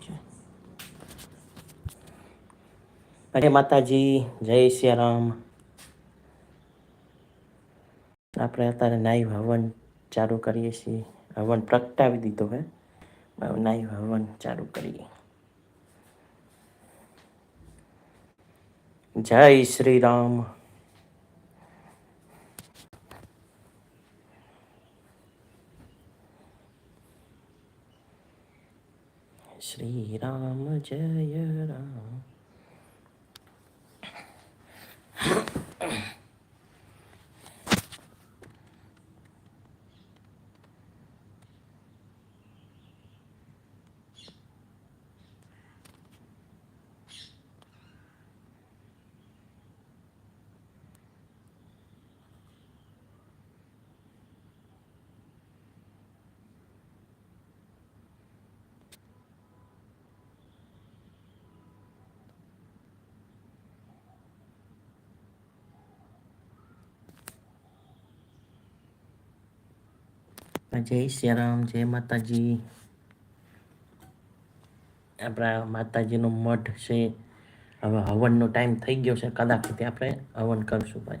છે. અરે માતાજી, જય સિયારામ આપણે અત્યારે નાઈ હવન ચાલુ કરીએ છીએ. હવન પ્રગટાવી દીધો હે. નાઈ હવન ચાલુ કરીએ. જય શ્રી રામ. શ્રી રામ જય જય શ્યારામ જય માતાજી. આપણા માતાજીનો મઠ છે. હવે હવનનો ટાઈમ થઈ ગયો છે, કદાચ આપણે હવન કરશું ભાઈ.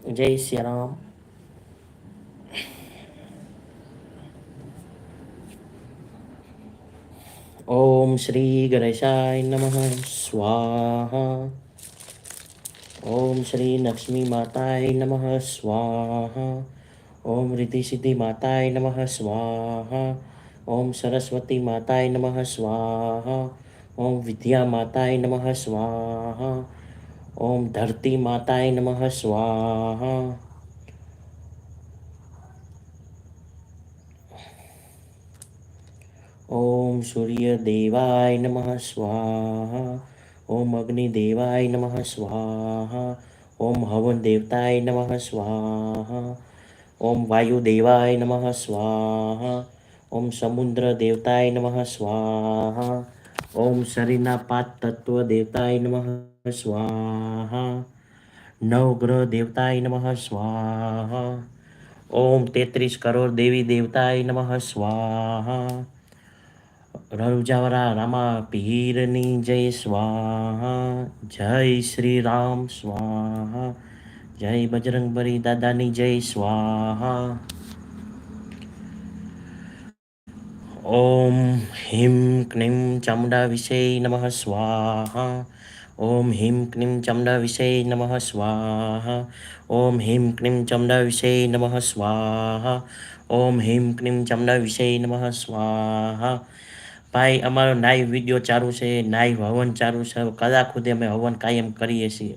જય સિયારામ ઓમ શ્રી ગણેશાય નમઃ સ્વાહા ઓમ શ્રી લક્ષ્મી માતાય નમઃ સ્વાહા ઓમ રિદ્ધિ સિદ્ધિ માતાય નમઃ સ્વાહા ઓમ સરસ્વતી માતાય નમઃ સ્વાહા ઓમ વિદ્યા માતાય નમઃ સ્વાહા ઓમ ધરતી માતાય નમઃ સ્વાહા. ઓમ સૂર્ય દેવાય નમઃ સ્વાહા. ઓમ અગ્નિ દેવાય નમઃ સ્વાહા. ઓમ હવન દેવતાય નમઃ સ્વાહા. ઓમ વાયુ દેવાય નમઃ સ્વાહા. ઓમ સમુદ્ર દેવતાય નમઃ સ્વાહા. ઓમ શરીરના પાંચ તત્વ દેવતાય નમઃ. સ્વાહા. નવગ્રહ દેવતાય નમઃ. સ્વાહા. ઓમ તેત્રીસ કરોડ દેવી દેવતાય નમઃ. સ્વાહા. રણુજાવરા રામા પીરની જય. સ્વાહા. જય શ્રી રામ સ્વાહા. જય બજરંગબરી દાદાની જય. સ્વાહા. ઓમ હિમ ક્લીમ ચામુંડા વિશે નમઃ સ્વાહા ઓમ હિમ ક્લીમ ચામુંડા વિશે નમઃ સ્વાહા ઓમ હિમ ક્લીમ ચામુંડા વિશે નમઃ સ્વાહા ઓમ હિમ ક્લીમ ચામુંડા વિશે નમઃ સ્વાહા ભાઈ અમારો નાઈ વીડિયો ચાલુ છે, નાઈ હવન ચાલુ છે. કદાચ સુધી અમે હવન કાયમ કરીએ છીએ.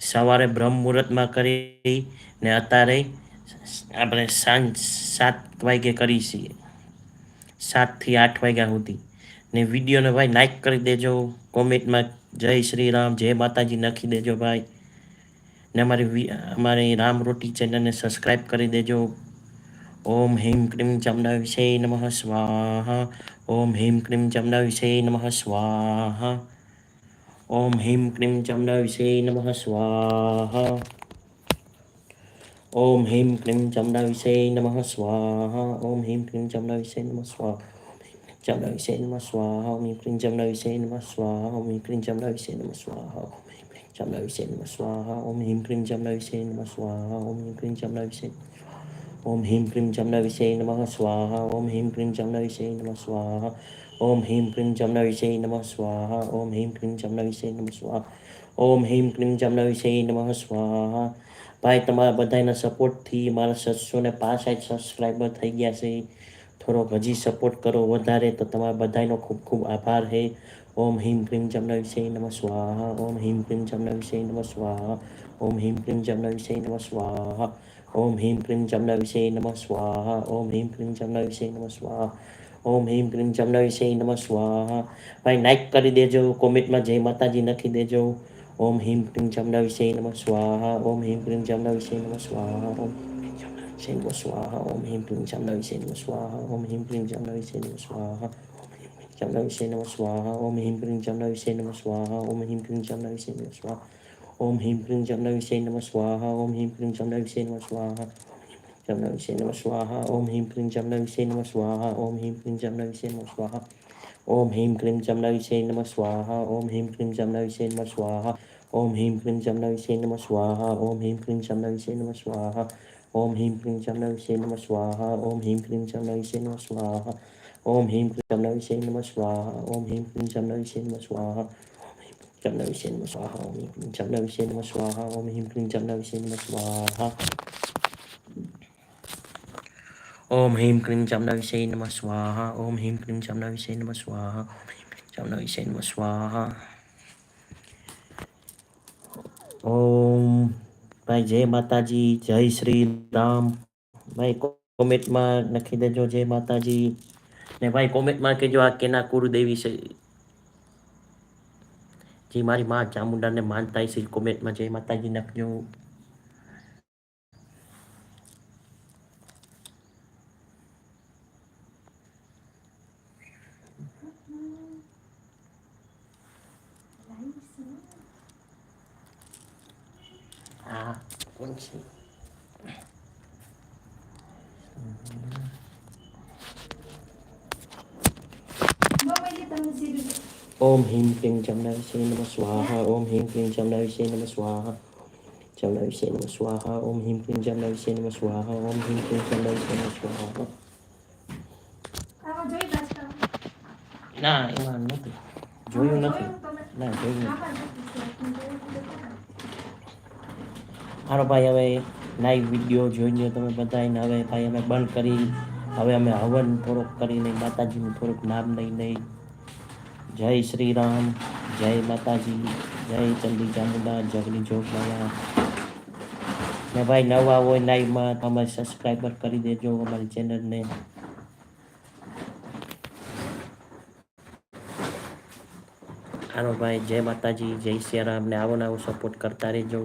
સવારે બ્રહ્મ મુહૂર્તમાં કરી ને અત્યારે આપણે સાંજ સાત વાગે કરી છીએ. સાતથી આઠ વાગ્યા સુધી. ને વિડીયોને ભાઈ લાઈક કરી દેજો કોમેન્ટમાં જય શ્રી રામ, જય માતાજી નાખી દેજો ભાઈ. ને અમારી અમારી રામ રોટી ચેનલને સબસ્ક્રાઈબ કરી દેજો. ઓમ હેમ ક્રીમ ચામડા વિશે નમઃ સ્વાહા. ઓમ હેમ ક્રીમ ચામડા વિશે નમઃ સ્વાહા. ઓમ હેમ ક્રીમ ચામડા વિશે નમઃ સ્વાહા. ઓમ હિમ ક્રીમ ચામડા વિશે નમઃ સ્વાહા ઓમ હિમ ક્રીમ ચામડા વિશે નમઃ સ્વાહા ચામડા વિશે નમઃ સ્વાહા ઓમ હિમ ક્રીમ ચામડા વિશે નમઃ સ્વાહા ઓમ હિમ ક્રીમ ચામડા વિશે નમઃ સ્વાહા ઓમ હિમ ક્રીમ ચામડા વિશે નમઃ સ્વાહા ઓમ હિમ ક્રીમ ચામડા વિશે નમઃ સ્વાહા ઓમ હિમ ક્રીમ ચામડા વિશે ઓમ હિમ ક્રીમ ચમના વિશે નમઃ સ્વાહા ઓમ હિમ ક્રીમ ચમના વિશે નમઃ સ્વાહા ઓમ હિમ ક્રીમ ચમના વિશે નમઃ સ્વાહા ઓમ હિમ ક્રીમ ચમના વિશે નમઃ સ્વાહા ઓમ હિમ ક્રીમ ચમના વિશે નમઃ સ્વાહા ભાઈ, તમારા બધાના સપોર્ટથી મારા સત્સો ને પાસઠ સબસ્ક્રાઈબર થઈ ગયા છે. થોડોક હજી સપોર્ટ કરો વધારે તો તમારા બધાનો ખૂબ ખૂબ આભાર હે. ઓમ હિમ ક્રીમ ચમના વિષય નમઃ ઓમ હિમ ક્રીમ ચમના વિષય નમસ્વાહ સ્વાહા. ઓમ હિમ ક્રીમ જમના વિષય નમસ્વાહ સ્વાહા. ઓમ હિમ ક્રીમ ચમના વિષય નમસ્વાહ સ્વાહા. ઓમ હિમ ક્રીમ ચમના વિષય નમસ્વાહ સ્વાહા. ઓમ હિમ ક્રીમ જમના વિષય નમઃ ભાઈ લાઈક કરી દેજો કોમેન્ટમાં જય માતાજી લખી દેજો. ઓમ હિમ ક્રીમ ચામુંડા વિશે નમઃ સ્વાહા ઓમ હિમ ક્રીમ ચામુંડા વિશે નમઃ સ્વાહા ઓમ નમઃ સ્વાહા ઓમ હિમ ક્રીમ ચામુંડા વિશે નમઃ સ્વાહા ઓમ હિમ ક્રીમ ચામુંડા વિશે નમઃ સ્વાહા ચામુંડા વિશે નમઃ સ્વાહા ઓમ હિમ ક્રીમ ચામુંડા વિશે નમઃ સ્વાહા ઓમ હિમ ક્રીમ ચામુંડા વિશે નમઃ સ્વાહા ઓમ હિમ ક્રીમ ચામુંડા વિશે નમઃ સ્વાહા ઓમ હિમ ક્રીમ ચામુંડા વિશે નમઃ સ્વાહા ચામુંડા વિશે નમઃ સ્વાહા ઓમ હિમ ક્રીમ ચામુંડા વિશે નમઃ સ્વાહા ઓમ હિમ ક્રીમ ચામુંડા વિશે નમઃ સ્વાહા ઓમ હિમ ક્રીમ ચામુંડા વિશે નમઃ સ્વાહા ઓમ હિમ ક્રીમ ચામુંડા વિશે નમઃ સ્વાહા ઓમ હિમ ક્રીમ ચામુંડા વિશે નમઃ સ્વાહા ઓમ હિમ ક્રીમ ચામુંડા વિશે નમઃ સ્વાહા ઓમ હિમ ક્રીમ ચામુંડા વિશે નમઃ સ્વાહા ઓમ હિમ ક્રીમ ચામુંડા વિશે નમઃ સ્વાહા ઓમ હિમ ક્રીમ ચામુંડા વિશે નમઃ સ્વાહા ઓમ હિમ ક્રીમ ચામુંડા વિશે નમઃ સ્વાહા ચામુંડા વિશે નમઃ સ્વાહા ઓમ હિમ ક્રીમ ચામુંડા વિશે નમઃ સ્વાહા ઓમ હિમ ક્રીમ ચામુંડા વિશે નમઃ સ્વાહા ઓમ હિમ ક્રીમ ચામુંડા વિષય નમઃ સ્વાહા ઓમ હિમ ક્રીમ ચામુંડા વિશે નમઃ સ્વાહા ઓમ હિમ ક્રીમ ચામુંડા વિશે નમઃ સ્વાહા ઓમ ભાઈ જય માતાજી જય શ્રી રામ ભાઈ કોમેન્ટમાં લખી દેજો જય માતાજી ને ભાઈ કોમેન્ટમાં કહેજો આ કેના કુરુદેવી છે જે મારી માં ચામુંડાને માનતા છે કોમેન્ટમાં જય માતાજી લખજો à quân sĩ ôm him kinh chăm đại sĩ nam swaha ôm him kinh chăm đại sĩ nam swaha chăm đại sĩ nam swaha ôm him kinh chăm đại sĩ nam swaha ôm him kinh chăm đại sĩ nam swaha ના એમાં નથી જોયું નથી ના જોયું નથી હારો ભાઈ, હવે લાઈવ વીડિયો જોઈ લ્યો તમે બધાને હવે ભાઈ, અમે બંધ કરી, હવે અમે હવન થોડોક કરીને માતાજીનું થોડુંક નામ લઈ લઈ. જય શ્રી રામ જય માતાજી, જય ચંડી ચામુંડા જગની જોગમાયા ને ભાઈ, નવા હોય લાઈવમાં તમે સબસ્ક્રાઈબર કરી દેજો અમારી ચેનલને હાલો ભાઈ, જય માતાજી, જય શ્રી રામ ને આવો ને આવો સપોર્ટ કરતા રહેજો.